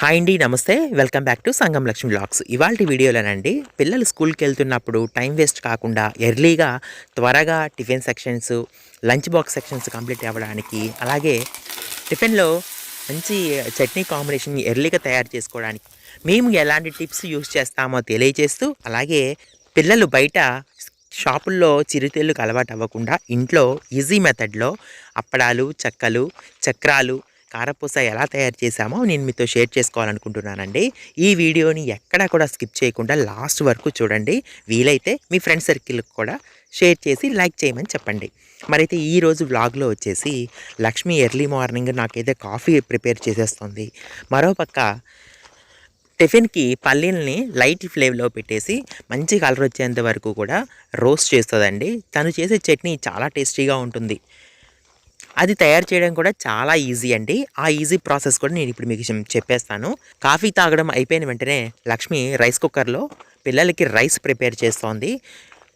Hi అండి నమస్తే. Welcome back to Sangam Lakshmi blogs. ఇవాళ వీడియోలోనండి పిల్లలు స్కూల్కి వెళ్తున్నప్పుడు టైం వేస్ట్ కాకుండా ఎర్లీగా త్వరగా tiffin sections lunch box sections complete అవ్వడానికి అలాగే టిఫిన్లో మంచి చట్నీ కాంబినేషన్ ఎర్లీగా తయారు చేసుకోవడానికి మేము ఎలాంటి టిప్స్ యూస్ చేస్తామో తెలియజేస్తూ అలాగే పిల్లలు బయట షాపుల్లో చిరుతిళ్ళకు అలవాటు అవ్వకుండా ఇంట్లో ఈజీ మెథడ్లో అప్పడాలు చెక్కలు చక్రాలు కారపూస ఎలా తయారు చేశామో నేను మీతో షేర్ చేసుకోవాలనుకుంటున్నానండి. ఈ వీడియోని ఎక్కడా కూడా స్కిప్ చేయకుండా లాస్ట్ వరకు చూడండి. వీలైతే మీ ఫ్రెండ్ సర్కిల్కి కూడా షేర్ చేసి లైక్ చేయమని చెప్పండి. మరైతే ఈరోజు వ్లాగ్లో వచ్చేసి లక్ష్మి ఎర్లీ మార్నింగ్ నాకైతే కాఫీ ప్రిపేర్ చేసేస్తుంది. మరోపక్క టిఫిన్కి పల్లీల్ని లైట్ ఫ్లేవ్లో పెట్టేసి మంచి కలర్ వచ్చేంత వరకు కూడా రోస్ట్ చేస్తుందండి. తను చేసే చట్నీ చాలా టేస్టీగా ఉంటుంది. అది తయారు చేయడం కూడా చాలా ఈజీ అండి. ఆ ఈజీ ప్రాసెస్ కూడా నేను ఇప్పుడు మీకు చెప్పేస్తాను. కాఫీ తాగడం అయిపోయిన వెంటనే లక్ష్మి రైస్ కుక్కర్లో పిల్లలకి రైస్ ప్రిపేర్ చేస్తోంది.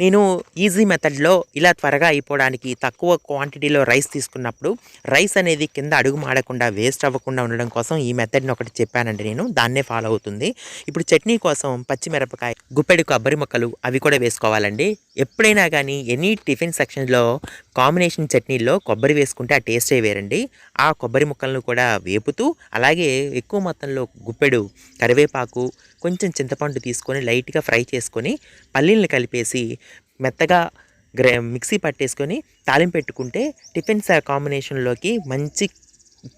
నేను ఈజీ మెథడ్లో ఇలా త్వరగా అయిపోవడానికి తక్కువ క్వాంటిటీలో రైస్ తీసుకున్నప్పుడు రైస్ అనేది కింద అడుగు మాడకుండా వేస్ట్ అవ్వకుండా ఉండడం కోసం ఈ మెథడ్ని ఒకటి చెప్పానండి నేను. దాన్నే ఫాలో అవుతుంది. ఇప్పుడు చట్నీ కోసం పచ్చిమిరపకాయ గుప్పెడు కొబ్బరి ముక్కలు అవి కూడా వేసుకోవాలండి. ఎప్పుడైనా కానీ ఎనీ టిఫిన్ సెక్షన్లో కాంబినేషన్ చట్నీల్లో కొబ్బరి వేసుకుంటే ఆ టేస్టే వేరండి. ఆ కొబ్బరి ముక్కలను కూడా వేపుతూ అలాగే ఎక్కువ మొత్తంలో గుప్పెడు కరివేపాకు కొంచెం చింతపండు తీసుకొని లైట్గా ఫ్రై చేసుకొని పల్లీలను కలిపేసి మెత్తగా గ్రే మిక్సీ పట్టేసుకొని తాలింపు పెట్టుకుంటే టిఫిన్ కాంబినేషన్లోకి మంచి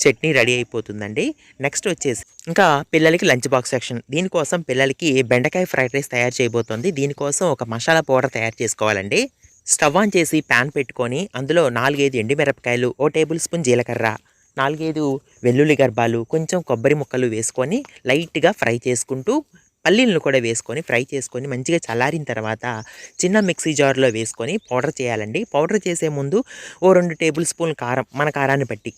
చట్నీ రెడీ అయిపోతుందండి. నెక్స్ట్ వచ్చేసి ఇంకా పిల్లలకి లంచ్ బాక్స్ సెక్షన్. దీనికోసం పిల్లలకి బెండకాయ ఫ్రైడ్ రైస్ తయారు చేయబోతోంది. దీనికోసం ఒక మసాలా పౌడర్ తయారు చేసుకోవాలండి. స్టవ్ ఆన్ చేసి ప్యాన్ పెట్టుకొని అందులో నాలుగైదు ఎండుమిరపకాయలు ఓ టేబుల్ స్పూన్ జీలకర్ర నాలుగైదు వెల్లుల్లి గర్భాలు కొంచెం కొబ్బరి ముక్కలు వేసుకొని లైట్గా ఫ్రై చేసుకుంటూ పల్లీలను కూడా వేసుకొని ఫ్రై చేసుకొని మంచిగా చల్లారిన తర్వాత చిన్న మిక్సీ జార్లో వేసుకొని పౌడర్ చేయాలండి. పౌడర్ చేసే ముందు ఓ రెండు టేబుల్ స్పూన్ కారం మన కారాన్ని బట్టి.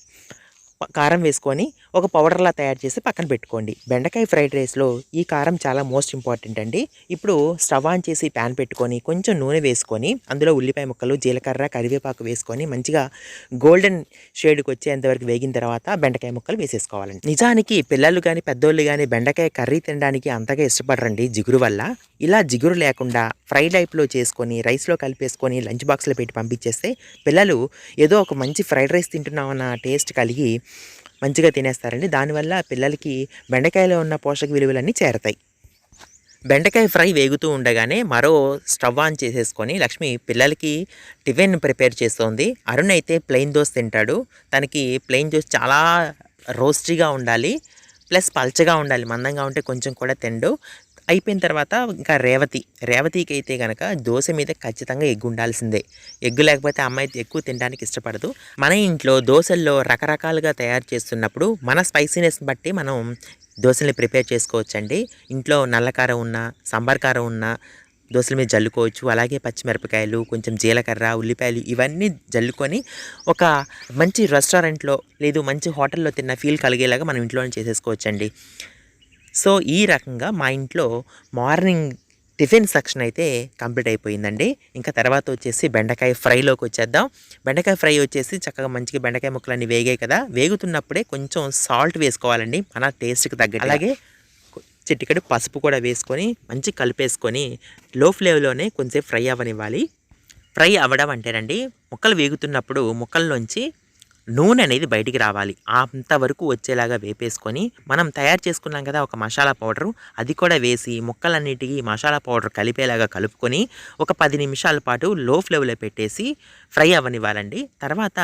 కారం వేసుకొని ఒక పౌడర్లా తయారు చేసి పక్కన పెట్టుకోండి. బెండకాయ ఫ్రైడ్ రైస్లో ఈ కారం చాలా మోస్ట్ ఇంపార్టెంట్ అండి. ఇప్పుడు స్టవ్ ఆన్ చేసి ప్యాన్ పెట్టుకొని కొంచెం నూనె వేసుకొని అందులో ఉల్లిపాయ ముక్కలు జీలకర్ర కరివేపాకు వేసుకొని మంచిగా గోల్డెన్ షేడ్కి వచ్చేంతవరకు వేగిన తర్వాత బెండకాయ ముక్కలు వేసేసుకోవాలండి. నిజానికి పిల్లలు కానీ పెద్దోళ్ళు కానీ బెండకాయ కర్రీ తినడానికి అంతగా ఇష్టపడరండి జిగురు వల్ల. ఇలా జిగురు లేకుండా ఫ్రై టైప్లో చేసుకొని రైస్లో కలిపేసుకొని లంచ్ బాక్స్లో పెట్టి పంపించేస్తే పిల్లలు ఏదో ఒక మంచి ఫ్రైడ్ రైస్ తింటున్నామన్న టేస్ట్ కలిగి మంచిగా తినేస్తారండి. దానివల్ల పిల్లలకి బెండకాయలో ఉన్న పోషక విలువలన్నీ చేరతాయి. బెండకాయ ఫ్రై వేగుతూ ఉండగానే మరో స్టవ్ ఆన్ చేసేసుకొని లక్ష్మి పిల్లలకి టిఫిన్ ప్రిపేర్ చేస్తోంది. అరుణ్ అయితే ప్లెయిన్ దోశ తింటాడు. తనకి ప్లెయిన్ దోశ చాలా రోస్టీగా ఉండాలి. ప్లస్ పల్చగా ఉండాలి. మందంగా ఉంటే కొంచెం కూడా తిండు. అయిపోయిన తర్వాత ఇంకా రేవతి. రేవతికి అయితే కనుక దోశ మీద ఖచ్చితంగా ఎగ్గు ఉండాల్సిందే. ఎగ్గు లేకపోతే అమ్మాయి ఎక్కువ తినడానికి ఇష్టపడదు. మన ఇంట్లో దోశల్లో రకరకాలుగా తయారు చేస్తున్నప్పుడు మన స్పైసీనెస్ బట్టి మనం దోశల్ని ప్రిపేర్ చేసుకోవచ్చండి. ఇంట్లో నల్లకారం ఉన్న సాంబార్ కారం ఉన్న దోశల మీద జల్లుకోవచ్చు. అలాగే పచ్చిమిరపకాయలు కొంచెం జీలకర్ర ఉల్లిపాయలు ఇవన్నీ జల్లుకొని ఒక మంచి రెస్టారెంట్లో లేదు మంచి హోటల్లో తిన్న ఫీల్ కలిగేలాగా మనం ఇంట్లోనే చేసేసుకోవచ్చండి. సో ఈ రకంగా మా ఇంట్లో మార్నింగ్ టిఫిన్ సెక్షన్ అయితే కంప్లీట్ అయిపోయిందండి. ఇంకా తర్వాత వచ్చేసి బెండకాయ ఫ్రైలోకి వచ్చేద్దాం. బెండకాయ ఫ్రై వచ్చేసి చక్కగా మంచిగా బెండకాయ ముక్కలన్నీ వేగాయి కదా. వేగుతున్నప్పుడే కొంచెం సాల్ట్ వేసుకోవాలండి మన టేస్ట్కి తగ్గట్టు అలాగే చిటికెడు పసుపు కూడా వేసుకొని మంచి కలిపేసుకొని లో ఫ్లేమ్లోనే కొంచెం ఫ్రై అవ్వనివ్వాలి. ఫ్రై అవ్వడం అంటేనండి ముక్కలు వేగుతున్నప్పుడు ముక్కల్లోంచి నూనె అనేది బయటికి రావాలి. అంతవరకు వచ్చేలాగా వేపేసుకొని మనం తయారు చేసుకున్నాం కదా ఒక మసాలా పౌడరు. అది కూడా వేసి ముక్కలన్నిటికీ మసాలా పౌడర్ కలిపేలాగా కలుపుకొని ఒక పది నిమిషాల పాటు లో ఫ్లేవ్లో పెట్టేసి ఫ్రై అవ్వనివ్వాలండి. తర్వాత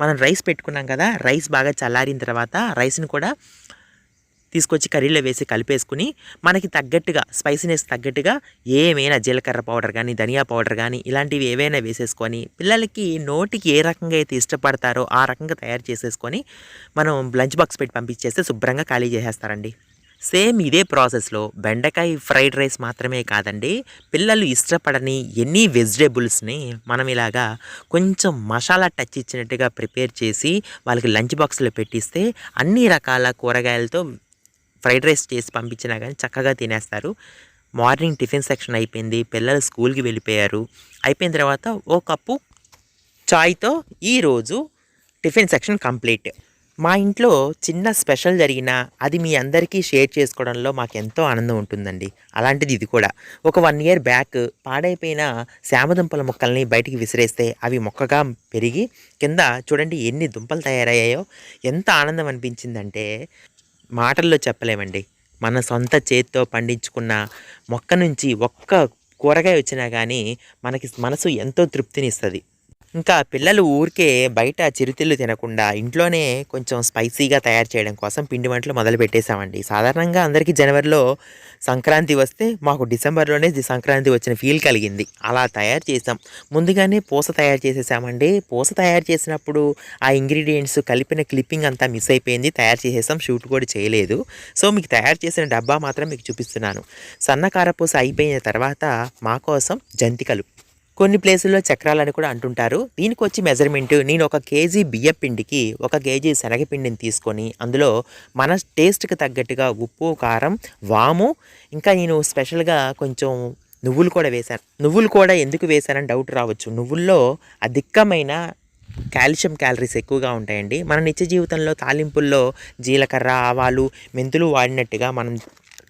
మనం రైస్ పెట్టుకున్నాం కదా రైస్ బాగా చల్లారిన తర్వాత రైస్ని కూడా తీసుకొచ్చి కర్రీలో వేసి కలిపేసుకుని మనకి తగ్గట్టుగా స్పైసీనెస్ తగ్గట్టుగా ఏమైనా జీలకర్ర పౌడర్ కానీ ధనియా పౌడర్ కానీ ఇలాంటివి ఏవైనా వేసేసుకొని పిల్లలకి నోటికి ఏ రకంగా అయితే ఇష్టపడతారో ఆ రకంగా తయారు చేసేసుకొని మనం లంచ్ బాక్స్ పెట్టి పంపించేస్తే శుభ్రంగా ఖాళీ చేసేస్తారండి. సేమ్ ఇదే ప్రాసెస్లో బెండకాయ ఫ్రైడ్ రైస్ మాత్రమే కాదండి పిల్లలు ఇష్టపడని ఎన్ని వెజిటేబుల్స్ని మనం ఇలాగా కొంచెం మసాలా టచ్ ఇచ్చినట్టుగా ప్రిపేర్ చేసి వాళ్ళకి లంచ్ బాక్స్లో పెట్టిస్తే అన్ని రకాల కూరగాయలతో ఫ్రైడ్ రైస్ చేసి పంపించినా కానీ చక్కగా తినేస్తారు. మార్నింగ్ టిఫిన్ సెక్షన్ అయిపోయింది. పిల్లలు స్కూల్కి వెళ్ళిపోయారు. అయిపోయిన తర్వాత ఓ కప్పు చాయ్తో ఈరోజు టిఫిన్ సెక్షన్ కంప్లీట్. మా ఇంట్లో చిన్న స్పెషల్ జరిగినా అది మీ అందరికీ షేర్ చేసుకోవడంలో మాకు ఎంతో ఆనందం ఉంటుందండి. అలాంటిది ఇది కూడా. ఒక వన్ ఇయర్ బ్యాక్ పాడైపోయిన శామదుంపల మొక్కల్ని బయటికి విసిరేస్తే అవి మొక్కగా పెరిగి కింద చూడండి ఎన్ని దుంపలు తయారయ్యాయో. ఎంత ఆనందం అనిపించిందంటే మాటల్లో చెప్పలేమండి. మన సొంత చేతితో పండించుకున్న మొక్క నుంచి ఒక్క కూరగాయ వచ్చినా కానీ మనకి మనసు ఎంతో తృప్తినిస్తుంది. ఇంకా పిల్లలు ఊరికే బయట చిరుతిళ్ళు తినకుండా ఇంట్లోనే కొంచెం స్పైసీగా తయారు చేయడం కోసం పిండి వంటలు మొదలు పెట్టేశామండి. సాధారణంగా అందరికీ జనవరిలో సంక్రాంతి వస్తే మాకు డిసెంబర్లోనే ది- సంక్రాంతి వచ్చిన ఫీల్ కలిగింది. అలా తయారు చేసాం ముందుగానే పూస తయారు చేసేసామండి. పూస తయారు చేసినప్పుడు ఆ ఇంగ్రీడియంట్స్ కలిపిన క్లిప్పింగ్ అంతా మిస్ అయిపోయింది. తయారు చేసేసాం. షూట్ కూడా చేయలేదు. సో మీకు తయారు చేసిన డబ్బా మాత్రం మీకు చూపిస్తున్నాను. సన్నకార పూస అయిపోయిన తర్వాత మా కోసం జంతికలు. కొన్ని ప్లేసుల్లో చక్రాలని కూడా అంటుంటారు. దీనికి వచ్చి మెజర్మెంట్ నేను ఒక కేజీ బియ్య పిండికి ఒక కేజీ శనగపిండిని తీసుకొని అందులో మన టేస్ట్కి తగ్గట్టుగా ఉప్పు కారం వాము ఇంకా నేను స్పెషల్గా కొంచెం నువ్వులు కూడా వేశాను. నువ్వులు కూడా ఎందుకు వేశానని డౌట్ రావచ్చు. నువ్వుల్లో అధికమైన కాల్షియం క్యాలరీస్ ఎక్కువగా ఉంటాయండి. మన నిత్య జీవితంలో తాలింపుల్లో జీలకర్ర ఆవాలు మెంతులు వాడినట్టుగా మనం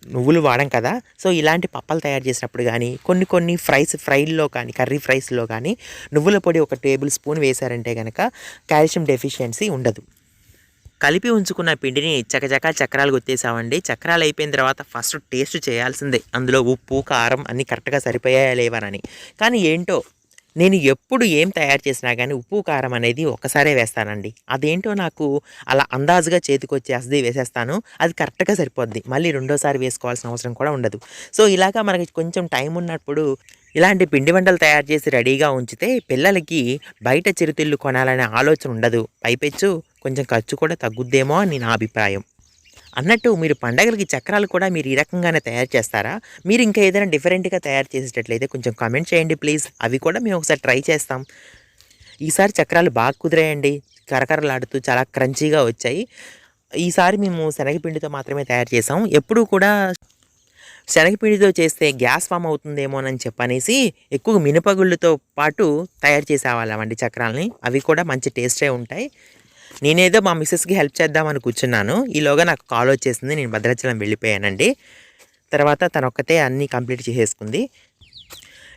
నువ్వులు వాడం కదా. సో ఇలాంటి పప్పలు తయారు చేసినప్పుడు కానీ కొన్ని కొన్ని ఫ్రైస్ ఫ్రైల్లో కానీ కర్రీ ఫ్రైస్లో కానీ నువ్వుల పొడి ఒక టేబుల్ స్పూన్ వేశారంటే కనుక కాల్షియం డెఫిషియన్సీ ఉండదు. కలిపి ఉంచుకున్న పిండిని చకచకా చక్రాలు గుర్తేసామండి చక్రాలు అయిపోయిన తర్వాత ఫస్ట్ టేస్ట్ చేయాల్సిందే. అందులో ఉప్పు కారం అన్నీ కరెక్ట్గా సరిపోయాయా లేవనని కానీ ఏంటో నేను ఎప్పుడు ఏం తయారు చేసినా కానీ ఉప్పు కారం అనేది ఒక్కసారే వేస్తానండి. అదేంటో నాకు అలా అందాజుగా చేతికొచ్చే వచ్చేస్తుంది వేసేస్తాను. అది కరెక్ట్గా సరిపోద్ది. మళ్ళీ రెండోసారి వేసుకోవాల్సిన అవసరం కూడా ఉండదు. సో ఇలాగా మనకి కొంచెం టైం ఉన్నప్పుడు ఇలాంటి పిండి వంటలు తయారు చేసి రెడీగా ఉంచితే పిల్లలకి బయట చిరుతిళ్ళు కొనాలనే ఆలోచన ఉండదు. పైపెచ్చు కొంచెం ఖర్చు కూడా తగ్గుద్దేమో అని నా అభిప్రాయం. అన్నట్టు మీరు పండగలకి చక్రాలు కూడా మీరు ఈ రకంగానే తయారు చేస్తారా? మీరు ఇంకా ఏదైనా డిఫరెంట్గా తయారు చేసేటట్లయితే కొంచెం కామెంట్ చేయండి ప్లీజ్. అవి కూడా మేము ఒకసారి ట్రై చేస్తాం. ఈసారి చక్రాలు బాగా కుదిరాయండి. కరకరలాడుతూ చాలా క్రంచీగా వచ్చాయి. ఈసారి మేము శనగపిండితో మాత్రమే తయారు చేసాం ఎప్పుడూ కూడా శనగపిండితో చేస్తే గ్యాస్ ఫామ్ అవుతుందేమోనని చెప్పనేసి ఎక్కువ మినపగుళ్ళతో పాటు తయారు చేసేవాళ్ళమండి చక్రాలని. అవి కూడా మంచి టేస్టే ఉంటాయి. నేనేదో మా మిస్సెస్కి హెల్ప్ చేద్దామని కూర్చున్నాను. ఈలోగా నాకు కాల్ వచ్చేసింది. నేను భద్రాచలం వెళ్ళిపోయానండి. తర్వాత తన ఒక్కతే అన్నీ కంప్లీట్ చేసేసుకుంది.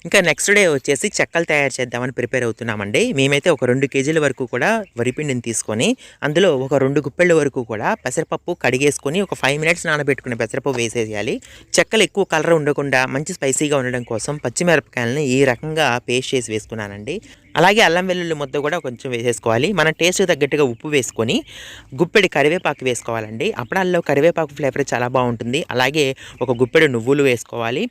ఇంకా నెక్స్ట్ డే వచ్చేసి చెక్కలు తయారు చేద్దామని ప్రిపేర్ అవుతున్నామండి. మేమైతే ఒక రెండు కేజీల వరకు కూడా వరిపిండిని తీసుకొని అందులో ఒక రెండు గుప్పెళ్ళ వరకు కూడా పెసరపప్పు కడిగేసుకొని ఒక ఫైవ్ మినిట్స్ నానబెట్టుకుని పెసరపప్పు వేసేయాలి. చెక్కలు ఎక్కువ కలర్ ఉండకుండా మంచి స్పైసీగా ఉండడం కోసం పచ్చిమిరపకాయలని ఈ రకంగా పేస్ట్ చేసి వేసుకున్నానండి. అలాగే అల్లం వెల్లుల్లి ముద్ద కూడా కొంచెం వేసేసుకోవాలి. మన టేస్ట్ తగ్గట్టుగా ఉప్పు వేసుకొని గుప్పెడి కరివేపాకు వేసుకోవాలండి. అప్పుడల్లో కరివేపాకు ఫ్లేవర్ చాలా బాగుంటుంది. అలాగే ఒక గుప్పెడు నువ్వులు వేసుకోవాలి.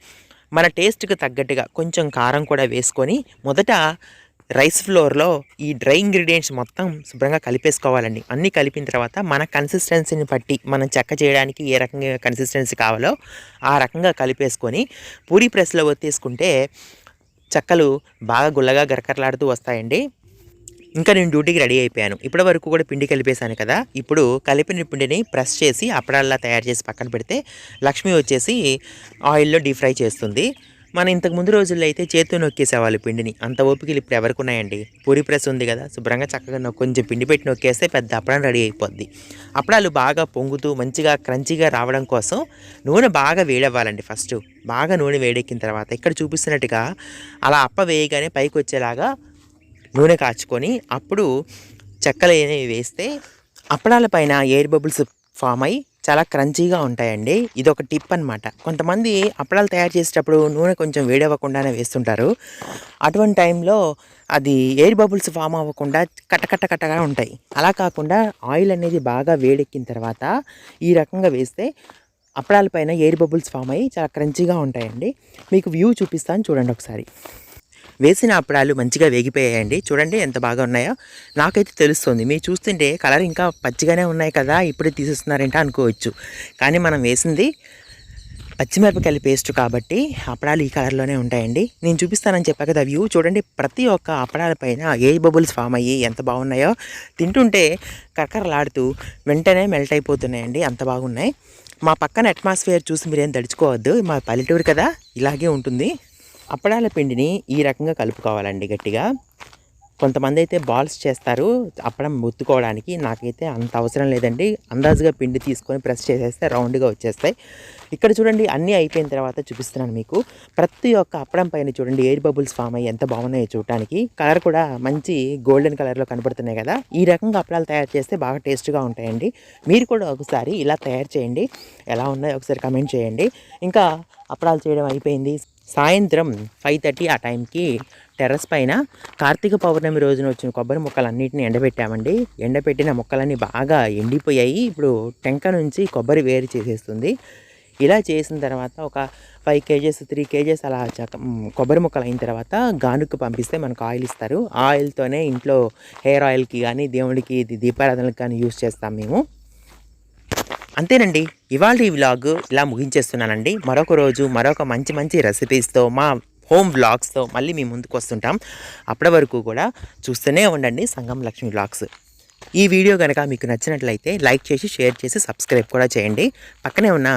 మన టేస్ట్కి తగ్గట్టుగా కొంచెం కారం కూడా వేసుకొని మొదట రైస్ ఫ్లోర్లో ఈ డ్రై ఇంగ్రీడియంట్స్ మొత్తం శుభ్రంగా కలిపేసుకోవాలండి. అన్నీ కలిపిన తర్వాత మన కన్సిస్టెన్సీని బట్టి మనం చెక్క చేయడానికి ఏ రకంగా కన్సిస్టెన్సీ కావాలో ఆ రకంగా కలిపేసుకొని పూరి ప్రెస్లో ఒత్తేసుకుంటే చెక్కలు బాగా గుల్లగా గరకరలాడుతూ వస్తాయండి. ఇంకా నేను డ్యూటీకి రెడీ అయిపోయాను. ఇప్పటి వరకు కూడా పిండి కలిపేశాను కదా. ఇప్పుడు కలిపిన పిండిని ప్రెస్ చేసి అప్పడాల్లా తయారు చేసి పక్కన పెడితే లక్ష్మి వచ్చేసి ఆయిల్లో డీప్ ఫ్రై చేస్తుంది. మన ఇంతకు ముందు రోజుల్లో అయితే చేతితో నొక్కేసేవాళ్ళు పిండిని. అంత ఓపికలు ఇప్పుడు ఎవరికి ఉన్నాయండి? పూరి ప్రెస్ ఉంది కదా. శుభ్రంగా చక్కగా కొంచెం పిండి పెట్టి నొక్కేస్తే పెద్ద అప్పడం రెడీ అయిపోద్ది. అప్పడాలు బాగా పొంగుతూ మంచిగా క్రంచీగా రావడం కోసం నూనె బాగా వేడవ్వాలండి ఫస్ట్. బాగా నూనె వేడెక్కిన తర్వాత ఇక్కడ చూపిస్తున్నట్టుగా అలా అప్ప వేయగానే పైకి వచ్చేలాగా నూనె కాచుకొని అప్పుడు చెక్కలు అనేవి వేస్తే అప్పడాల పైన ఎయిర్ బబుల్స్ ఫామ్ అయ్యి చాలా క్రంచీగా ఉంటాయండి. ఇది ఒక టిప్ అనమాట కొంతమంది అప్పడాలు తయారు చేసేటప్పుడు నూనె కొంచెం వేడవ్వకుండానే వేస్తుంటారు. అటువంటి టైంలో అది ఎయిర్ బబుల్స్ ఫామ్ అవ్వకుండా కట్టకట్ట కట్టగా ఉంటాయి. అలా కాకుండా ఆయిల్ అనేది బాగా వేడెక్కిన తర్వాత ఈ రకంగా వేస్తే అప్పడాల పైన ఎయిర్ బబుల్స్ ఫామ్ అయ్యి చాలా క్రంచీగా ఉంటాయండి. మీకు వ్యూ చూపిస్తాను చూడండి ఒకసారి. వేసిన అప్పడాలు మంచిగా వేగిపోయాయండి. చూడండి ఎంత బాగా ఉన్నాయో. నాకైతే తెలుస్తుంది. మీరు చూస్తుంటే కలర్ ఇంకా పచ్చిగానే ఉన్నాయి కదా ఇప్పుడే తీసేస్తున్నారంటే అనుకోవచ్చు. కానీ మనం వేసింది పచ్చిమిరపకాయల పేస్ట్ కాబట్టి అప్పడాలు ఈ కలర్లోనే ఉంటాయండి. నేను చూపిస్తానని చెప్పా కదా వ్యూ. చూడండి ప్రతి ఒక్క అప్పడాలపైన ఏ బబుల్స్ ఫామ్ అయ్యి ఎంత బాగున్నాయో. తింటుంటే కరకరలాడుతూ వెంటనే మెల్ట్ అయిపోతున్నాయండి. అంత బాగున్నాయి. మా పక్కన అట్మాస్ఫియర్ చూసి మీరేం తడుచుకోవద్దు మా పల్లెటూరు కదా ఇలాగే ఉంటుంది. అప్పడాల పిండిని ఈ రకంగా కలుపుకోవాలండి గట్టిగా. కొంతమంది అయితే బాల్స్ చేస్తారు అప్పడం ముత్తుకోవడానికి. నాకైతే అంత అవసరం లేదండి. అందాజుగా పిండి తీసుకొని ప్రెస్ చేసేస్తే రౌండ్గా వచ్చేస్తాయి. ఇక్కడ చూడండి అన్నీ అయిపోయిన తర్వాత చూపిస్తున్నాను మీకు. ప్రతి ఒక్క అప్పడం పైన చూడండి ఎయిర్ బబుల్స్ ఫామ్ అయ్యి ఎంత బాగున్నాయో చూడటానికి. కలర్ కూడా మంచి గోల్డెన్ కలర్లో కనపడుతున్నాయి కదా. ఈ రకంగా అప్పడాలు తయారు చేస్తే బాగా టేస్ట్గా ఉంటాయండి. మీరు కూడా ఒకసారి ఇలా తయారు చేయండి. ఎలా ఉన్నాయో ఒకసారి కమెంట్ చేయండి. ఇంకా అప్పడాలు చేయడం అయిపోయింది. సాయంత్రం ఫైవ్ థర్టీ ఆ టైంకి టెర్రస్ పైన కార్తీక పౌర్ణమి రోజున వచ్చిన కొబ్బరి ముక్కలన్నింటినీ ఎండబెట్టామండి. ఎండబెట్టిన మొక్కలన్నీ బాగా ఎండిపోయాయి. ఇప్పుడు టెంక నుంచి కొబ్బరి వేరు చేసేస్తుంది. ఇలా చేసిన తర్వాత ఒక ఫైవ్ కేజెస్ త్రీ కేజెస్ అలా చక కొబ్బరి ముక్కలు అయిన తర్వాత గానుకు పంపిస్తే మనకు ఆయిల్ ఇస్తారు. ఆయిల్తోనే ఇంట్లో హెయిర్ ఆయిల్కి కానీ దేవుడికి దీపారాధనకి కానీ యూస్ చేస్తాం మేము. అంతేనండి. ఇవాళ ఈ వ్లాగ్ ఇలా ముగించేస్తున్నానండి. మరొక రోజు మరొక మంచి మంచి రెసిపీస్తో మా హోమ్ వ్లాగ్స్తో మళ్ళీ మీ ముందుకు వస్తుంటాం. అప్పటి వరకు కూడా చూస్తూనే ఉండండి సంగం లక్ష్మి వ్లాగ్స్ ఈ వీడియో కనుక మీకు నచ్చినట్లయితే లైక్ చేసి షేర్ చేసి సబ్స్క్రైబ్ కూడా చేయండి. పక్కనే ఉన్న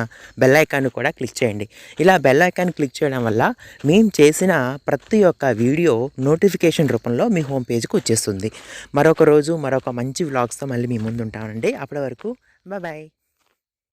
బెల్ ఐకాన్ కూడా క్లిక్ చేయండి. ఇలా బెల్ ఐకాన్ క్లిక్ చేయడం వల్ల మేము చేసిన ప్రతి ఒక్క వీడియో నోటిఫికేషన్ రూపంలో మీ హోమ్ పేజ్కి వచ్చేస్తుంది. మరొక రోజు మరొక మంచి వ్లాగ్స్తో మళ్ళీ మీ ముందు ఉంటామండి అప్పటి వరకు బాయ్